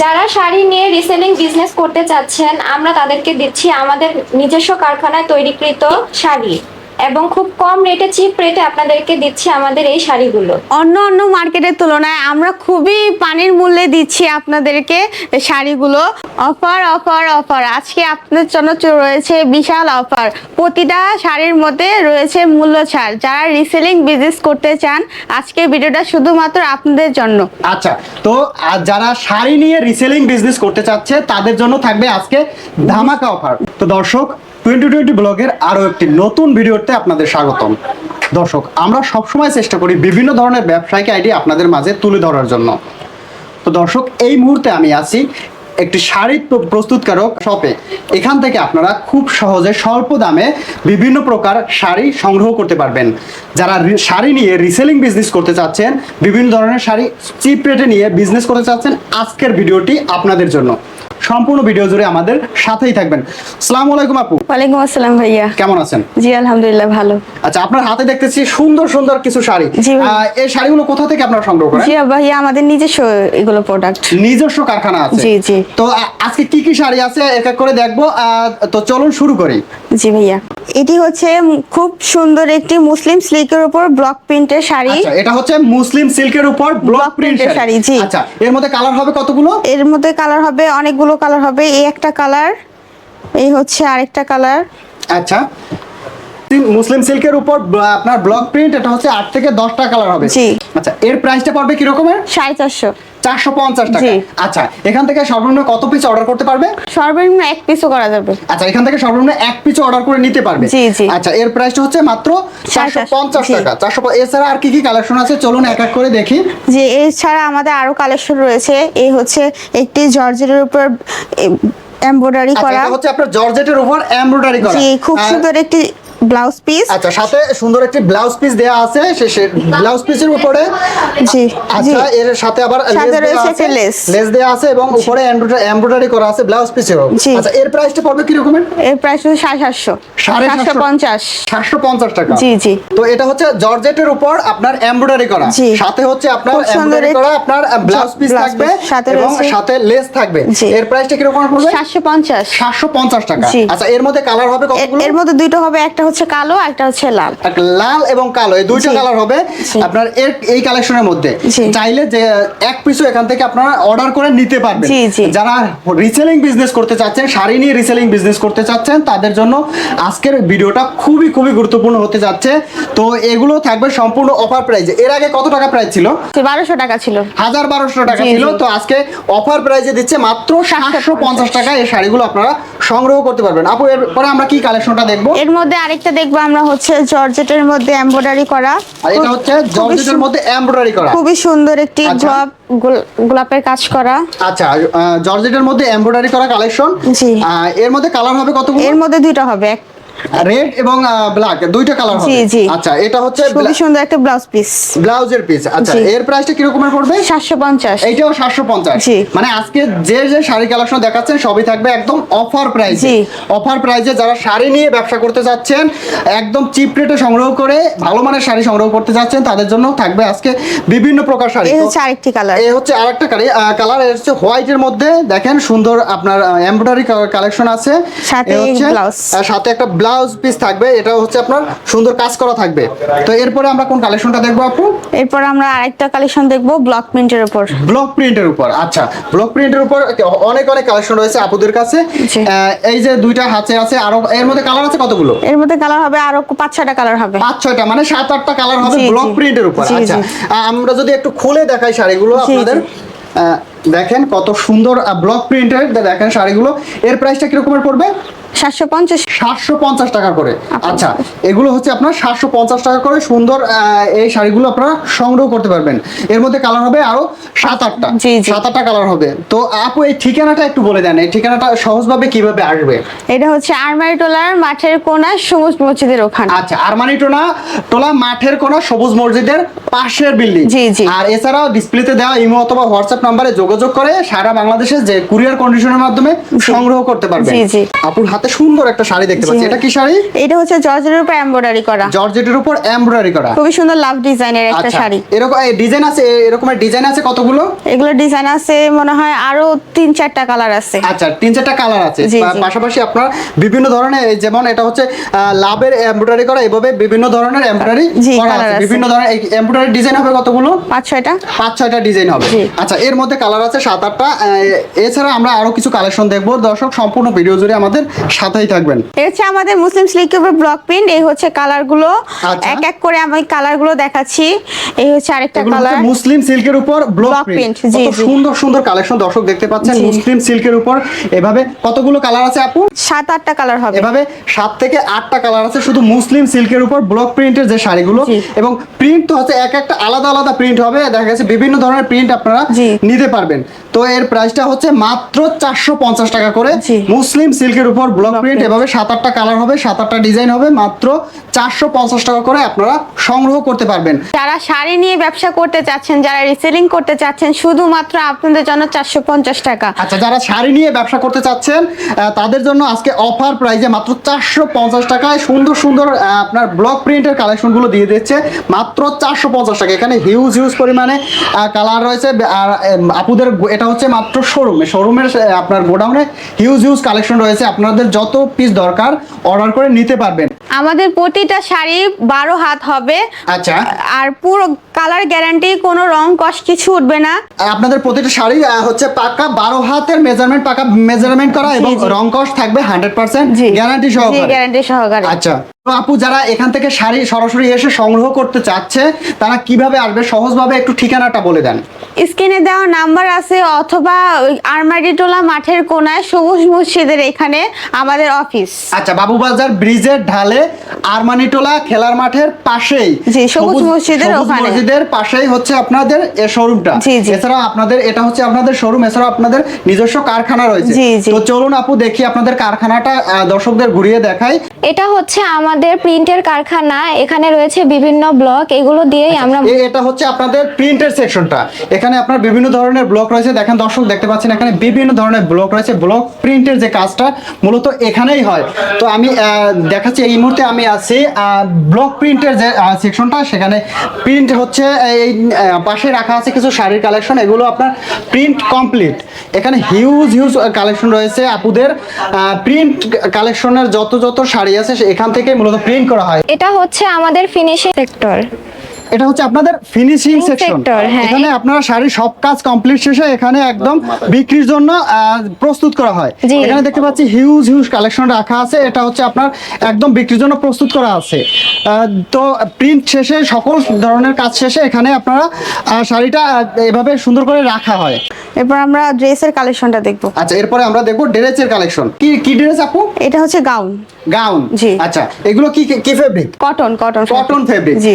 যারা শাড়ি নিয়ে reselling business করতে চাচ্ছেন, আমরা তাদেরকে দিচ্ছি আমাদের নিজস্ব কারখানায় তৈরিকৃত শাড়ি। এবং খুব কম রেটে চিপ রেটে আপনাদেরকে দিচ্ছি আমাদের এই শাড়িগুলো। অন্য অন্য মার্কেটের তুলনায় আমরা খুবই পানির মূল্যে দিচ্ছি আপনাদেরকে শাড়িগুলো। অফার অফার অফার আজকে আপনাদের জন্য রয়েছে বিশাল অফার প্রতিটা শাড়ির মধ্যে রয়েছে মূল্য ছাড়। যারা রিসেলিং বিজনেস করতে চান আজকে ভিডিওটা শুধুমাত্র আপনাদের জন্য। আচ্ছা তো যারা শাড়ি নিয়ে রিসেলিং বিজনেস করতে চাচ্ছে তাদের জন্য থাকবে আজকে ধামাকা অফার তো দর্শক টোয়েন্টি টোয়েন্টি ব্লগের আরও একটি নতুন ভিডিওতে আপনাদের স্বাগতম। দর্শক, আমরা সবসময় চেষ্টা করি বিভিন্ন ধরনের ব্যবসায়িক আইডিয়া আপনাদের মাঝে তুলে ধরার জন্য। তো দর্শক, এই মুহূর্তে আমি আছি একটি শাড়ি প্রস্তুতকারক শপে। এখান থেকে আপনারা খুব সহজে স্বল্প দামে বিভিন্ন প্রকার শাড়ি সংগ্রহ করতে পারবেন। যারা শাড়ি নিয়ে রিসেলিং বিজনেস করতে চাচ্ছেন, বিভিন্ন ধরনের শাড়ি চিপ রেটে নিয়ে বিজনেস করতে চাচ্ছেন, আজকের ভিডিওটি আপনাদের জন্য। সম্পূর্ণ ভিডিও জুড়ে আমাদের সাথেই থাকবেন। সালাম আলাইকুম আপু। ওয়ালাইকুম আসসালাম ভাইয়া। কেমন আছেন? জি আলহামদুলিল্লাহ ভালো। আচ্ছা আপনার হাতে দেখতেছি সুন্দর সুন্দর কিছু শাড়ি। এই শাড়িগুলো কোথা থেকে আপনারা সংগ্রহ করেন? জি ভাইয়া আমাদের নিজস্ব এগুলো প্রোডাক্ট নিজস্ব কারখানা আছে। জি, জি। তো আজকে কি কি শাড়ি আছে? এক এক করে দেখব। তো চলুন শুরু করি। জি ভাইয়া। এটি হচ্ছে খুব সুন্দর একটি মুসলিম সিল্কের উপর ব্লক প্রিন্টের শাড়ি। আচ্ছা এটা হচ্ছে মুসলিম সিল্কের উপর ব্লক Block প্রিন্ট print এর শাড়ি, জি। আচ্ছা এর মধ্যে কালার হবে কতগুলো? এর মধ্যে কালার হবে অনেকগুলো কালার হবে এই একটা কালার এই হচ্ছে আরেকটা কালার। আচ্ছা মুসলিম সিল্কের উপর আপনার ব্লক প্রিন্ট এটা হচ্ছে আট থেকে দশটা কালার হবে। জি। আচ্ছা এর প্রাইসটা পড়বে কি রকমের সাড়ে চারশো। চারশো পঞ্চাশ টাকা। আচ্ছা এখান থেকে সর্বনিম্ন কত পিস অর্ডার করতে পারবে? সর্বনিম্ন এক পিসও করা যাবে। আচ্ছা এখান থেকে সর্বনিম্ন এক পিস অর্ডার করে নিতে পারবে। জি, জি। আচ্ছা এর প্রাইসটা হচ্ছে মাত্র চারশো। পঞ্চাশ টাকা। চারশো এছাড়া আর কি কি কালেকশন আছে? চলুন এক এক করে দেখি। যে এছাড়া আমাদের আরও কালেকশন রয়েছে। এই হচ্ছে একটি জর্জেটের উপর এমব্রয়ডারি আচ্ছা করা। এটা হচ্ছে আপনার জর্জেটের উপর এমব্রয়ডারি করা। জি খুব সুন্দর একটি ব্লাউজ পিস। আচ্ছা সাথে সুন্দর একটি ব্লাউজ পিস দেওয়া আছে সে ব্লাউজ পিসের উপরে। জি, আচ্ছা এর সাথে আবার লেস লেস। দেওয়া আছে এবং উপরে এমব্রয়ডারি করা আছে ব্লাউজ পিসের আচ্ছা এর প্রাইসটা পড়বে কি রকমের এর প্রাইস হচ্ছে সাড়ে সাতশো। সাড়ে সাতশো সাতশো? পঞ্চাশ। সাতশো পঞ্চাশ টাকা। জি, জি। তো এটা হচ্ছে জর্জেটের উপর আপনার এমব্রয়ডারি করা। সাথে হচ্ছে আপনার এমব্রয়ডারি করা আপনার ব্লাউজ পিস থাকবে সাথে এবং সাথে লেস থাকবে। এর প্রাইসটা কীরকম পড়বে? সাতশো পঞ্চাশ। সাতশো পঞ্চাশ টাকা। আচ্ছা এর মধ্যে কালার হবে কতগুলো? এর মধ্যে দুইটা হবে একটা হচ্ছে কালো একটা হচ্ছে লাল। লাল এবং কালো এই দুইটা কালার হবে আপনার এর এই কালেকশনের মধ্যে। চাইলে যে এক পিসও এখান থেকে আপনারা অর্ডার করে নিতে পারবেন। যারা রিসেলিং বিজনেস করতে চাচ্ছেন শাড়ি নিয়ে রিসেলিং বিজনেস করতে চাচ্ছেন তাদের জন্য আজকের ভিডিওটা খুবই খুবই গুরুত্বপূর্ণ হতে যাচ্ছে। তো এগুলো থাকবে সম্পূর্ণ অফার প্রাইজে এর আগে কত টাকা প্রাইস ছিল? বারোশো টাকা ছিল। হাজার বারোশো টাকা ছিল। তো আজকে অফার প্রাইজে দিচ্ছে মাত্র সাতশো পঞ্চাশ। টাকা এই শাড়িগুলো আপনারা সংগ্রহ করতে পারবেন। আপু এরপরে আমরা কি কালেকশনটা দেখব? এর মধ্যে আরেকটা দেখব আমরা হচ্ছে জর্জেটের মধ্যে এমব্রয়ডারি করা। আর এটা হচ্ছে খুবই জর্জেটের মধ্যে এমব্রয়ডারি করা। খুবই সুন্দর একটি জব গোলাপ গোলাপের কাজ করা। আচ্ছা জর্জেটের মধ্যে এমব্রয়ডারি করা কালেকশন। জি। এর মধ্যে কালার হবে কতগুলো? এর মধ্যে দুইটা হবে। এক- রেড এবং ব্ল্যাক দুইটা কালার হবে। আচ্ছা এটা হচ্ছে খুবই সুন্দর একটা ব্লাউজ পিস ব্লাউজের পিস আচ্ছা এর প্রাইসটা পড়বে? সাতশো পঞ্চাশ। এইটাও সাতশো পঞ্চাশ। জি। মানে আজকে যে যে শাড়ি কালেকশন দেখাচ্ছেন সবই থাকবে একদম অফার প্রাইসে অফার প্রাইসে যারা শাড়ি নিয়ে ব্যবসা করতে চাচ্ছেন একদম চিপ রেটে সংগ্রহ করে ভালো মানের শাড়ি সংগ্রহ করতে চাচ্ছেন তাদের জন্য থাকবে আজকে বিভিন্ন প্রকার শাড়ি। এই হচ্ছে আরেকটি কালার এই হচ্ছে আরেকটা কালার কালার হচ্ছে হোয়াইটের মধ্যে দেখেন সুন্দর আপনার এমব্রয়ডারি কালেকশন আছে। সাথে। আহ, সাথে একটা ব্লাউজ পিস থাকবে এটা হচ্ছে আপনার সুন্দর কাজ করা থাকবে। তো এরপরে আমরা কোন কালেকশনটা দেখব আপু? এরপর আমরা আরেকটা কালেকশন দেখব ব্লক প্রিন্টের উপর। ব্লক প্রিন্টের উপর আচ্ছা। ব্লক প্রিন্টের উপর অনেক অনেক কালেকশন রয়েছে আপুদের কাছে। এই যে দুইটা হাতে আছে আরও এর মধ্যে কালার আছে কতগুলো? এর মধ্যে কালার হবে আরও পাঁচ ছয়টা কালার হবে। পাঁচ ছয়টা মানে সাত আটটা কালার হবে। ব্লক প্রিন্টের উপর। আচ্ছা। আমরা যদি একটু খুলে দেখাই শাড়িগুলো আপনাদের। দেখেন কত সুন্দর ব্লক প্রিন্টের দেখেন শাড়িগুলো। এর প্রাইসটা কিরকমের পড়বে? টাকা করে। আচ্ছা এগুলো হচ্ছে আপনার সাতশো পঞ্চাশ টাকা করে। সুন্দর এই শাড়িগুলো আপনারা সংগ্রহ করতে পারবেন। এর মধ্যে কালার হবে আরও সাত আটটা। সাত কালার হবে। তো আপু এই ঠিকানাটা একটু বলে দেন। এই ঠিকানাটা সহজভাবে কীভাবে আসবে? এটা হচ্ছে টোলার মাঠের কোনায় সবুজ মসজিদের ওখানে। আচ্ছা আরমানি টোনা টোলা মাঠের কোনা সবুজ মসজিদের পাশের বিল্ডিং জি, জি। আর এছাড়াও ডিসপ্লেতে দেওয়া ইমো অথবা হোয়াটসঅ্যাপ নাম্বারে যোগাযোগ করে সারা বাংলাদেশে যে কুরিয়ার কন্ডিশনের মাধ্যমে সংগ্রহ করতে পারবেন জি, জি। আপুর হাতে সুন্দর একটা শাড়ি দেখতে পাচ্ছি। এটা কি শাড়ি? এটা হচ্ছে জর্জের উপর এমব্রয়ডারি করা। জর্জেটের উপর এমব্রয়ডারি করা। খুবই সুন্দর লাভ ডিজাইনের একটা আচ্ছা। শাড়ি। এরকম ডিজাইন আছে এরকমের ডিজাইন আছে কতগুলো? এগুলো ডিজাইন আছে মনে হয় আরও তিন চারটা কালার আছে। আচ্ছা তিন চারটা কালার আছে। পাশাপাশি আপনার বিভিন্ন ধরনের এই যেমন এটা হচ্ছে লাভের এমব্রয়ডারি করা এভাবে বিভিন্ন ধরনের এমব্রয়ডারি করা আছে। বিভিন্ন ধরনের এমব্রয়ডারি ডিজাইন হবে কতগুলো? পাঁচ ছয়টা। পাঁচ ছয়টা ডিজাইন হবে। আচ্ছা এর মধ্যে কালার আছে সাত আটটা। এছাড়া আমরা আরও কিছু কালেকশন দেখব। দর্শক সম্পূর্ণ ভিডিও জুড়ে আমাদের সাথেই থাকবেন। এই হচ্ছে আমাদের মুসলিম স্লিকের উপর ব্লক প্রিন্ট এই হচ্ছে কালারগুলো। আচ্ছা। এক এক করে আমি কালারগুলো দেখাচ্ছি। এই হচ্ছে আরেকটা কালার মুসলিম সিল্কের উপর ব্লক প্রিন্ট জি, সুন্দর সুন্দর কালেকশন দর্শক দেখতে পাচ্ছেন। মুসলিম সিল্কের উপর। এভাবে কতগুলো কালার আছে আপু? সাত আটটা কালার হবে। এভাবে সাত থেকে আটটা কালার আছে শুধু মুসলিম সিল্কের উপর ব্লক প্রিন্টের যে শাড়িগুলো। এবং প্রিন্ট তো হচ্ছে এক একটা আলাদা আলাদা প্রিন্ট হবে। দেখা গেছে বিভিন্ন ধরনের প্রিন্ট আপনারা। নিতে পারবেন। তো এর প্রাইসটা হচ্ছে মাত্র চারশো পঞ্চাশ টাকা করে। মুসলিম সিল্কের উপর ব্লক প্রিন্ট এভাবে সাত আটটা কালার হবে সাত আটটা ডিজাইন হবে মাত্র চারশো পঞ্চাশ টাকা করে আপনারা সংগ্রহ করতে পারবেন। যারা শাড়ি নিয়ে ব্যবসা করতে চাচ্ছেন যারা রিসেলিং করতে চাচ্ছেন শুধুমাত্র আপনাদের জন্য চারশো পঞ্চাশ টাকা। আচ্ছা যারা শাড়ি নিয়ে ব্যবসা করতে চাচ্ছেন তাদের জন্য আজকে অফার প্রাইজে মাত্র চারশো পঞ্চাশ টাকায় সুন্দর সুন্দর আপনার ব্লক প্রিন্টের কালেকশনগুলো দিয়ে দিচ্ছে। মাত্র চারশো পঞ্চাশ টাকা। এখানে হিউজ হিউজ পরিমাণে কালার রয়েছে আর উম, গো- এটা হচ্ছে মাত্র শোরুমে শোরুমের আপনার গোডাউনে হিউজ হিউজ কালেকশন রয়েছে। আপনাদের যত পিস দরকার অর্ডার করে নিতে পারবেন। আমাদের প্রতিটা শাড়ি বারো হাত হবে। আচ্ছা। আর পুরো কালার গ্যারান্টি কোনো রং কষ কিছু উঠবে না। আপনাদের প্রতিটা শাড়ি হচ্ছে পাকা বারো হাতের মেজারমেন্ট পাকা মেজারমেন্ট করা এবং। রং কস্ট থাকবে হান্ড্রেড পার্সেন্ট গ্যারান্টি সহকারে। গ্যারান্টি সহকারে। আচ্ছা। আপু যারা এখান থেকে শাড়ি সরাসরি এসে সংগ্রহ করতে চাচ্ছে তারা কীভাবে আসবে? সহজভাবে একটু ঠিকানাটা বলে দেন। স্ক্রিনে দেওয়া নাম্বার আছে অথবা ওই আরমারিটোলা মাঠের কোনায় সবুজ মসজিদের এখানে আমাদের অফিস আচ্ছা বাবুবাজার ব্রিজের ঢালে আরমানিটোলা খেলার মাঠের পাশেই জি, সবুজ মসজিদের সবুজ ওখানে। মসজিদের পাশেই হচ্ছে আপনাদের এই শোরুমটা জি, জি। এছাড়া আপনাদের এটা হচ্ছে আপনাদের শোরুম এছাড়া আপনাদের নিজস্ব কারখানা রয়েছে জি, জি। তো চলুন আপু দেখি আপনাদের কারখানাটা দর্শকদের ঘুরিয়ে দেখাই এটা হচ্ছে আমাদের প্রিন্টের কারখানা এখানে রয়েছে বিভিন্ন ব্লক এগুলো দিয়েই আমরা এটা হচ্ছে আপনাদের প্রিন্টের সেকশনটা এখানে আপনার বিভিন্ন ধরনের ব্লক রয়েছে। দেখেন দর্শক, দেখতে পাচ্ছেন এখানে বিভিন্ন ধরনের ব্লক রয়েছে। ব্লক প্রিন্টের যে কাজটা মূলত এখানেই হয়। তো আমি দেখাচ্ছি এই মুহূর্তে আমি আছি ব্লক প্রিন্টের যে সেকশনটা সেখানে প্রিন্ট হচ্ছে, এই পাশে রাখা আছে কিছু শাড়ির কালেকশন এগুলো আপনার প্রিন্ট কমপ্লিট এখানে হিউজ হিউজ কালেকশন রয়েছে আপুদের। প্রিন্ট কালেকশনের যত যত শাড়ি আছে এখান থেকে মূলত প্রিন্ট করা হয়। এটা হচ্ছে আমাদের ফিনিশিং সেক্টর এটা হচ্ছে আপনাদের ফিনিশিং সেকশন হ্যাঁ। এখানে আপনারা শাড়ির সব কাজ কমপ্লিট শেষে এখানে একদম বিক্রির জন্য প্রস্তুত করা হয়। এখানে দেখতে পাচ্ছি হিউজ হিউজ কালেকশন রাখা আছে। এটা হচ্ছে আপনার একদম বিক্রির জন্য প্রস্তুত করা আছে। তো প্রিন্ট শেষে সকল ধরনের কাজ শেষে এখানে আপনারা শাড়িটা এভাবে সুন্দর করে রাখা হয়। এরপর আমরা ড্রেসের কালেকশনটা দেখব। আচ্ছা এরপরে আমরা দেখব ড্রেসের কালেকশন। কি কি ড্রেস আপু? এটা হচ্ছে গাউন। গাউন। জি। আচ্ছা এগুলো কি কি fabric cotton cotton cotton fabric জি।